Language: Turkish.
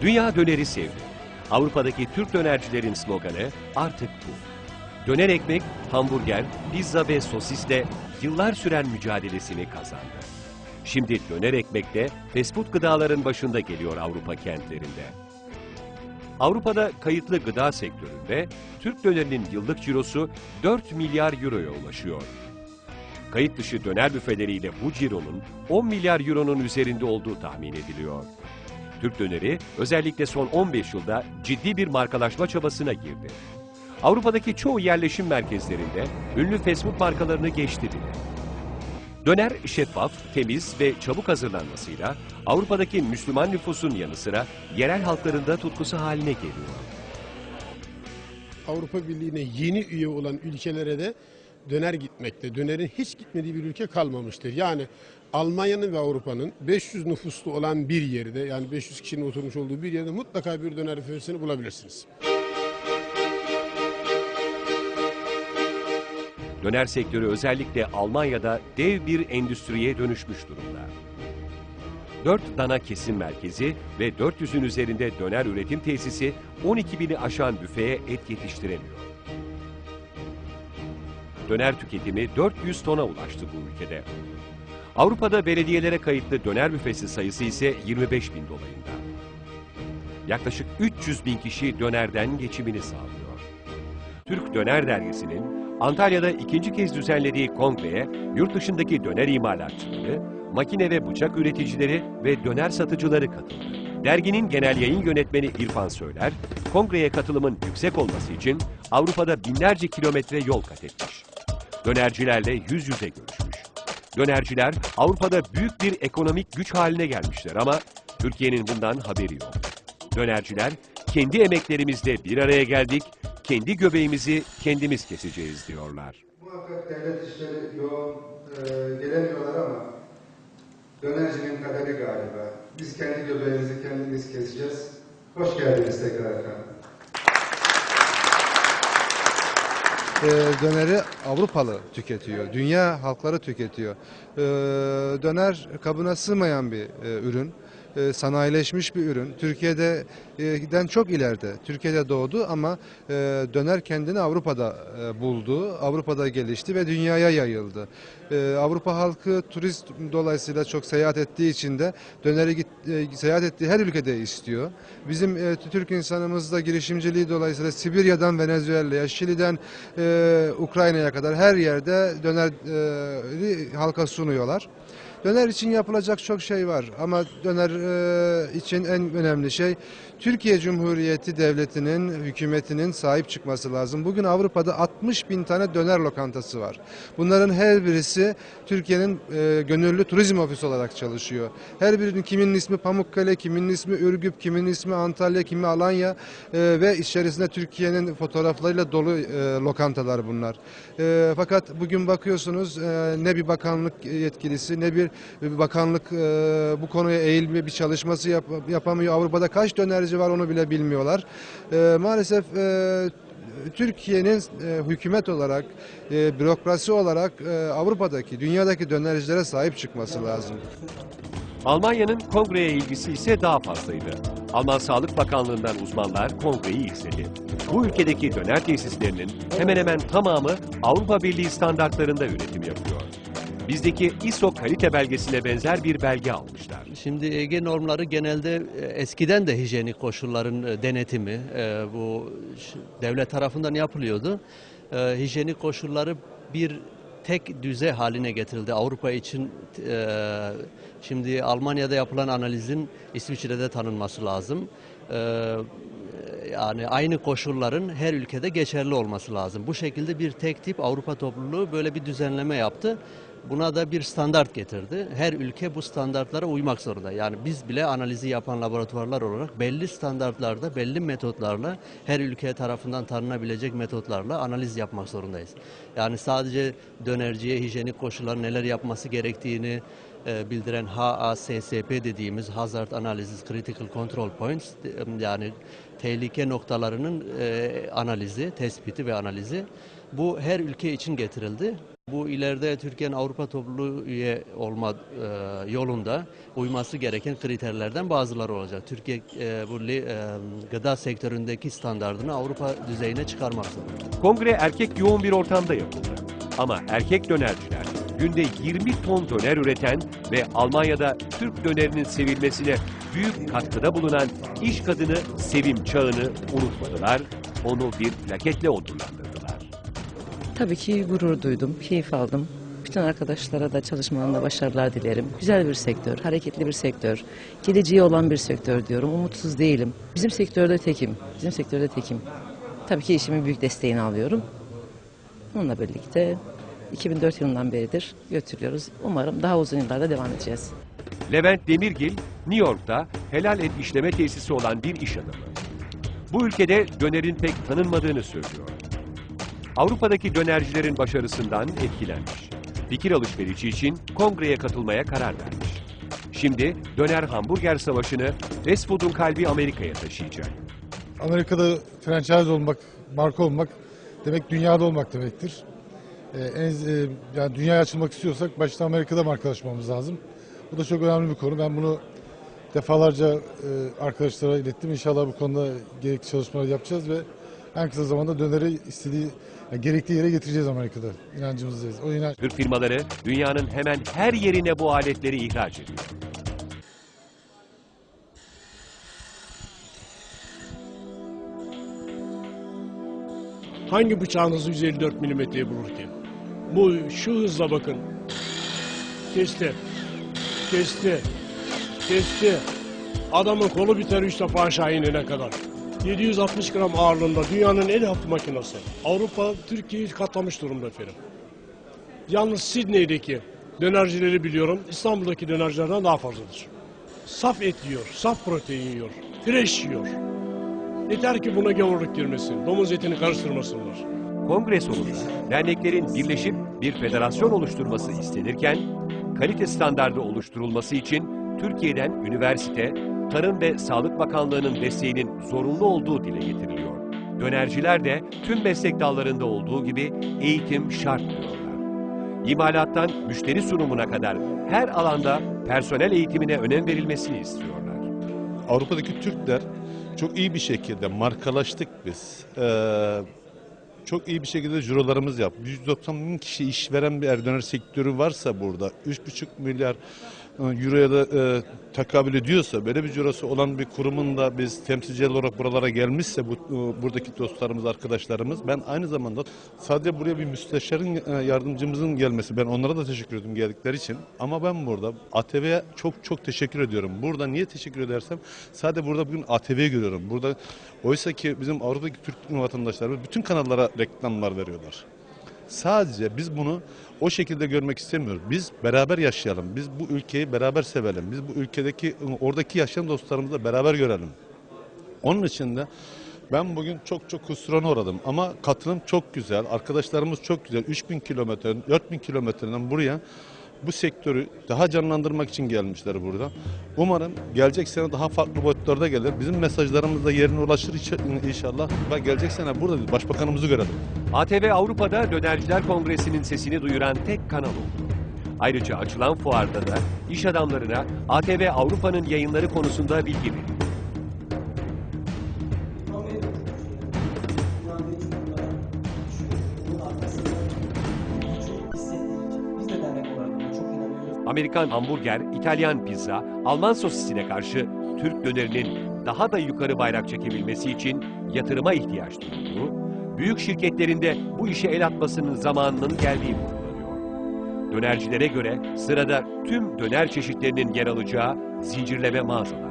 Dünya döneri sevdi. Avrupa'daki Türk dönercilerin sloganı artık bu. Döner ekmek, hamburger, pizza ve sosisle yıllar süren mücadelesini kazandı. Şimdi döner ekmek de fast food gıdaların başında geliyor Avrupa kentlerinde. Avrupa'da kayıtlı gıda sektöründe Türk dönerinin yıllık cirosu 4 milyar euroya ulaşıyor. Kayıt dışı döner büfeleriyle bu cironun 10 milyar euronun üzerinde olduğu tahmin ediliyor. Türk döneri özellikle son 15 yılda ciddi bir markalaşma çabasına girdi. Avrupa'daki çoğu yerleşim merkezlerinde ünlü fast food markalarını geçti bile. Döner şeffaf, temiz ve çabuk hazırlanmasıyla Avrupa'daki Müslüman nüfusun yanı sıra yerel halkların da tutkusu haline geliyor. Avrupa Birliği'ne yeni üye olan ülkelere de döner gitmekte. Dönerin hiç gitmediği bir ülke kalmamıştır. Yani Almanya'nın ve Avrupa'nın 500 nüfuslu olan bir yerde yani 500 kişinin oturmuş olduğu bir yerde mutlaka bir döner büfesini bulabilirsiniz. Döner sektörü özellikle Almanya'da dev bir endüstriye dönüşmüş durumda. 4 dana kesim merkezi ve 400'ün üzerinde döner üretim tesisi 12 bini aşan büfeye et yetiştiremiyor. Döner tüketimi 400 tona ulaştı bu ülkede. Avrupa'da belediyelere kayıtlı döner büfesi sayısı ise 25 bin dolayında. Yaklaşık 300 bin kişi dönerden geçimini sağlıyor. Türk Döner Dergisi'nin Antalya'da ikinci kez düzenlediği kongreye yurt dışındaki döner imalatçıları, makine ve bıçak üreticileri ve döner satıcıları katıldı. Derginin genel yayın yönetmeni İrfan Söyler, kongreye katılımın yüksek olması için Avrupa'da binlerce kilometre yol kat etmiş. Dönercilerle yüz yüze görüşmüş. Dönerciler Avrupa'da büyük bir ekonomik güç haline gelmişler ama Türkiye'nin bundan haberi yok. Dönerciler kendi emeklerimizle bir araya geldik, kendi göbeğimizi kendimiz keseceğiz diyorlar. Muhakkak devlet işleri yoğun e, gelemiyorlar ama dönercinin kaderi galiba. Biz kendi göbeğimizi kendimiz keseceğiz. Hoş geldiniz tekrar efendim. Ee, döneri Avrupalı tüketiyor, dünya halkları tüketiyor. Ee, döner kabına sığmayan bir e, ürün, Ee, sanayileşmiş bir ürün. Türkiye'den çok ileride, Türkiye'de doğdu ama e, döner kendini Avrupa'da e, buldu, Avrupa'da gelişti ve dünyaya yayıldı. Avrupa halkı turist dolayısıyla çok seyahat ettiği için de döneri git, e, seyahat ettiği her ülkede istiyor. Bizim e, Türk insanımız da girişimciliği dolayısıyla Sibirya'dan Venezuela'ya, Şili'den e, Ukrayna'ya kadar her yerde döneri halka sunuyorlar. Döner için yapılacak çok şey var ama döner e, için en önemli şey Türkiye Cumhuriyeti Devleti'nin, hükümetinin sahip çıkması lazım. Bugün Avrupa'da 60 bin tane döner lokantası var. Bunların her birisi Türkiye'nin e, gönüllü turizm ofisi olarak çalışıyor. Her birinin kiminin ismi Pamukkale, kiminin ismi Ürgüp, kiminin ismi Antalya, kimi Alanya e, ve içerisinde Türkiye'nin fotoğraflarıyla dolu e, lokantalar bunlar. E, fakat bugün bakıyorsunuz e, ne bir bakanlık yetkilisi ne bir bakanlık e, bu konuya eğilme bir çalışması yap- yapamıyor. Avrupa'da kaç dönerci var onu bile bilmiyorlar. E, maalesef e, Türkiye'nin e, hükümet olarak, e, bürokrasi olarak e, Avrupa'daki, dünyadaki dönercilere sahip çıkması lazım. Almanya'nın kongreye ilgisi ise daha fazlaydı. Alman Sağlık Bakanlığı'ndan uzmanlar kongreyi izledi. Bu ülkedeki döner tesislerinin hemen hemen tamamı Avrupa Birliği standartlarında üretim yapıyor. Bizdeki ISO kalite belgesine benzer bir belge almışlar. Şimdi EG normları genelde e, eskiden de hijyenik koşulların e, denetimi e, bu devlet tarafından yapılıyordu. Hijyenik koşulları bir tek düze haline getirildi Avrupa için. Şimdi Almanya'da yapılan analizin İsviçre'de tanınması lazım. Yani aynı koşulların her ülkede geçerli olması lazım. Bu şekilde bir tek tip Avrupa topluluğu böyle bir düzenleme yaptı. Buna da bir standart getirdi. Her ülke bu standartlara uymak zorunda. Yani biz bile analizi yapan laboratuvarlar olarak belli standartlarda, belli metotlarla her ülke tarafından tanınabilecek metotlarla analiz yapmak zorundayız. Yani sadece dönerciye hijyenik koşulların neler yapması gerektiğini e, bildiren HACCP dediğimiz Hazard Analysis Critical Control Points e, yani tehlike noktalarının e, analizi, tespiti ve analizi bu her ülke için getirildi. Bu ileride Türkiye'nin Avrupa topluluğu üye olma e, yolunda uyması gereken kriterlerden bazıları olacak. Türkiye e, bu e, gıda sektöründeki standartını Avrupa düzeyine çıkarmak zorunda. Kongre erkek yoğun bir ortamda yapıldı. Ama erkek dönerciler günde 20 ton döner üreten ve Almanya'da Türk dönerinin sevilmesine büyük katkıda bulunan iş kadını Sevim Çağın'ı unutmadılar, onu bir plaketle onurlandırdılar. Tabii ki gurur duydum, keyif aldım. Bütün arkadaşlara da çalışmalarında başarılar dilerim. Güzel bir sektör, hareketli bir sektör, geleceği olan bir sektör diyorum. Umutsuz değilim. Bizim sektörde tekim, bizim sektörde tekim. Tabii ki işimin büyük desteğini alıyorum. Onunla birlikte 2004 yılından beridir götürüyoruz. Umarım daha uzun yıllarda devam edeceğiz. Levent Demirgil, New York'ta helal et işleme tesisi olan bir iş adamı. Bu ülkede dönerin pek tanınmadığını söylüyor. Avrupa'daki dönercilerin başarısından etkilenmiş. Fikir alışverişi için kongreye katılmaya karar vermiş. Şimdi döner hamburger savaşını fast food'un kalbi Amerika'ya taşıyacak. Amerika'da franchise olmak, marka olmak demek dünyada olmak demektir. Ee, en, e, yani dünyaya açılmak istiyorsak başta Amerika'da markalaşmamız lazım. Bu da çok önemli bir konu. Ben bunu defalarca e, arkadaşlara ilettim. İnşallah bu konuda gerekli çalışmalar yapacağız ve en kısa zamanda döneri istediği, yani gerektiği yere getireceğiz Amerika'da. İnancımızdayız. O inanç Türk firmaları dünyanın hemen her yerine bu aletleri ihraç ediyor. Hangi bıçağınız 154 milimetreyi bulur ki? Bu şu hızla bakın. Kesti. Kesti. Kesti. Adamın kolu biter üç defa aşağı inene kadar. 760 gram ağırlığında dünyanın en hafif makinesi. Avrupa Türkiye'yi katlamış durumda efendim. Yalnız Sidney'deki dönercileri biliyorum. İstanbul'daki dönercilerden daha fazladır. Saf et yiyor, saf protein yiyor, fresh yiyor. Yeter ki buna gavurluk girmesin, domuz etini karıştırmasınlar. Kongre sonunda derneklerin birleşip bir federasyon oluşturması istenirken, kalite standardı oluşturulması için Türkiye'den üniversite, Tarım ve Sağlık Bakanlığı'nın desteğinin zorunlu olduğu dile getiriliyor. Dönerciler de tüm meslek dallarında olduğu gibi eğitim şart diyorlar. İmalattan müşteri sunumuna kadar her alanda personel eğitimine önem verilmesini istiyorlar. Avrupa'daki Türkler çok iyi bir şekilde markalaştık biz. Ee, çok iyi bir şekilde cirolarımız yap. 190 bin kişi işveren bir Erdoğan sektörü varsa burada 3,5 milyar euroya da e, takabül ediyorsa böyle bir cirosu olan bir kurumun da biz temsilciler olarak buralara gelmişse bu e, buradaki dostlarımız arkadaşlarımız ben aynı zamanda sadece buraya bir müsteşarın e, yardımcımızın gelmesi ben onlara da teşekkür ediyorum geldikleri için ama ben burada ATV'ye çok çok teşekkür ediyorum. Burada niye teşekkür edersem sadece burada bugün ATV'yi görüyorum. Burada oysa ki bizim Avrupa'daki Türk vatandaşlarımız bütün kanallara reklamlar veriyorlar. Sadece biz bunu o şekilde görmek istemiyoruz. Biz beraber yaşayalım. Biz bu ülkeyi beraber sevelim. Biz bu ülkedeki oradaki yaşayan dostlarımızla beraber görelim. Onun için de ben bugün çok çok husrana uğradım ama katılım çok güzel. Arkadaşlarımız çok güzel. 3000 kilometre, 4000 kilometreden buraya bu sektörü daha canlandırmak için gelmişler burada. Umarım gelecek sene daha farklı boyutlarda gelir. Bizim mesajlarımız da yerine ulaşır inşa- inşallah. Ve gelecek sene burada başbakanımızı görelim. ATV Avrupa'da Dönerciler Kongresi'nin sesini duyuran tek kanal oldu. Ayrıca açılan fuarda da iş adamlarına ATV Avrupa'nın yayınları konusunda bilgi verildi. Amerikan hamburger, İtalyan pizza, Alman sosisine karşı Türk dönerinin daha da yukarı bayrak çekebilmesi için yatırıma ihtiyaç duyulduğu, büyük şirketlerinde bu işe el atmasının zamanının geldiği vurgulanıyor. Dönercilere göre sırada tüm döner çeşitlerinin yer alacağı zincirleme mağazalar.